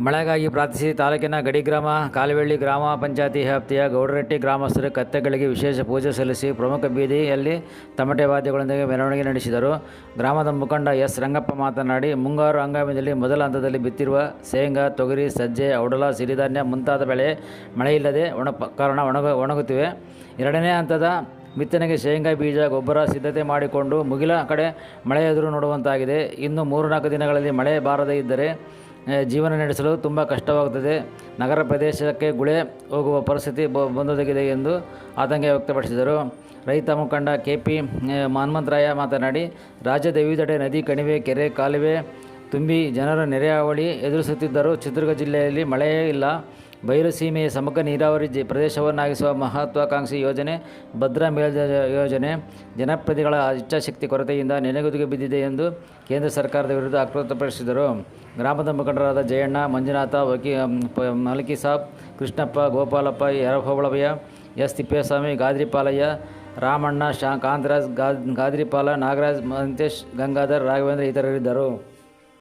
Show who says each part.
Speaker 1: ಮಳೆಗಾಗಿ ಪ್ರಾರ್ಥಿಸಿ ತಾಲೂಕಿನ ಗಡಿ ಗ್ರಾಮ, ಕಾಲುವೆಳ್ಳಿ ಗ್ರಾಮ ಪಂಚಾಯತಿ ವ್ಯಾಪ್ತಿಯ ಗೌಡರೆಟ್ಟಿ ಗ್ರಾಮಸ್ಥರು ಕತ್ತೆಗಳಿಗೆ ವಿಶೇಷ ಪೂಜೆ ಸಲ್ಲಿಸಿ ಪ್ರಮುಖ ಬೀದಿಯಲ್ಲಿ ತಮಟೆ ವಾದ್ಯಗಳೊಂದಿಗೆ ಮೆರವಣಿಗೆ ನಡೆಸಿದರು. ಗ್ರಾಮದ ಮುಖಂಡ ಎಸ್ ರಂಗಪ್ಪ ಮಾತನಾಡಿ, ಮುಂಗಾರು ಹಂಗಾಮಿನಲ್ಲಿ ಮೊದಲ ಹಂತದಲ್ಲಿ ಬಿತ್ತಿರುವ ಶೇಂಗಾ, ತೊಗರಿ, ಸಜ್ಜೆ, ಔಡಲ, ಸಿರಿಧಾನ್ಯ ಮುಂತಾದ ಬೆಳೆ ಮಳೆಯಿಲ್ಲದೆ ಒಣ ಕಾರಣ ಒಣಗ, ಒಣಗುತ್ತಿವೆ. ಎರಡನೇ ಹಂತದ ಬಿತ್ತನೆಗೆ ಶೇಂಗಾ, ಬೀಜ, ಗೊಬ್ಬರ ಸಿದ್ಧತೆ ಮಾಡಿಕೊಂಡು ಮುಗಿಲ ಕಡೆ ಮಳೆ ಎದುರು ನೋಡುವಂತಾಗಿದೆ. ಇನ್ನು ಮೂರು ನಾಲ್ಕು ದಿನಗಳಲ್ಲಿ ಮಳೆ ಬಾರದೇ ಇದ್ದರೆ ಜೀವನ ನಡೆಸಲು ತುಂಬ ಕಷ್ಟವಾಗುತ್ತದೆ. ನಗರ ಪ್ರದೇಶಕ್ಕೆ ಗುಳೆ ಹೋಗುವ ಪರಿಸ್ಥಿತಿ ಬಂದೊದಗಿದೆ ಎಂದು ಆತಂಕ ವ್ಯಕ್ತಪಡಿಸಿದರು. ರೈತ ಮುಖಂಡ ಕೆ ಪಿ ಹನುಮಂತರಾಯ ಮಾತನಾಡಿ, ರಾಜ್ಯದ ವಿವಿಧೆಡೆ ನದಿ, ಕಣಿವೆ, ಕೆರೆ, ಕಾಲುವೆ ತುಂಬಿ ಜನರ ನೆರೆ ಹಾವಳಿ ಎದುರಿಸುತ್ತಿದ್ದರೂ ಚಿತ್ರದುರ್ಗ ಜಿಲ್ಲೆಯಲ್ಲಿ ಮಳೆಯೇ ಇಲ್ಲ. ಬಯಲು ಸೀಮೆಯ ಸಮಗ್ರ ನೀರಾವರಿ ಜಿ ಪ್ರದೇಶವನ್ನಾಗಿಸುವ ಮಹತ್ವಾಕಾಂಕ್ಷಿ ಯೋಜನೆ, ಭದ್ರಾ ಮೇಲ್ ಯೋಜನೆ ಜನಪ್ರತಿಗಳ ಇಚ್ಛಾಶಕ್ತಿ ಕೊರತೆಯಿಂದ ನೆನೆಗುದಿಗೆ ಬಿದ್ದಿದೆ ಎಂದು ಕೇಂದ್ರ ಸರ್ಕಾರದ ವಿರುದ್ಧ ಆಕ್ರೋಶಪಡಿಸಿದರು ಗ್ರಾಮದ ಮುಖಂಡರಾದ ಜಯಣ್ಣ, ಮಂಜುನಾಥ, ವಕಿ ಪ- ಮಲಕಿ ಸಾಬ್, ಕೃಷ್ಣಪ್ಪ, ಗೋಪಾಲಪ್ಪ ಯರಹೋಬಳವಯ್ಯ ಎಸ್ ತಿಪ್ಪೇಸ್ವಾಮಿ, ಗಾದ್ರಿಪಾಲಯ್ಯ, ರಾಮಣ್ಣ, ಶಾ, ಕಾಂತರಾಜ್ ಗಾದ್ರಿಪಾಲ, ನಾಗರಾಜ್, ಮಂತೇಶ್, ಗಂಗಾಧರ್, ರಾಘವೇಂದ್ರ ಇತರರಿದ್ದರು.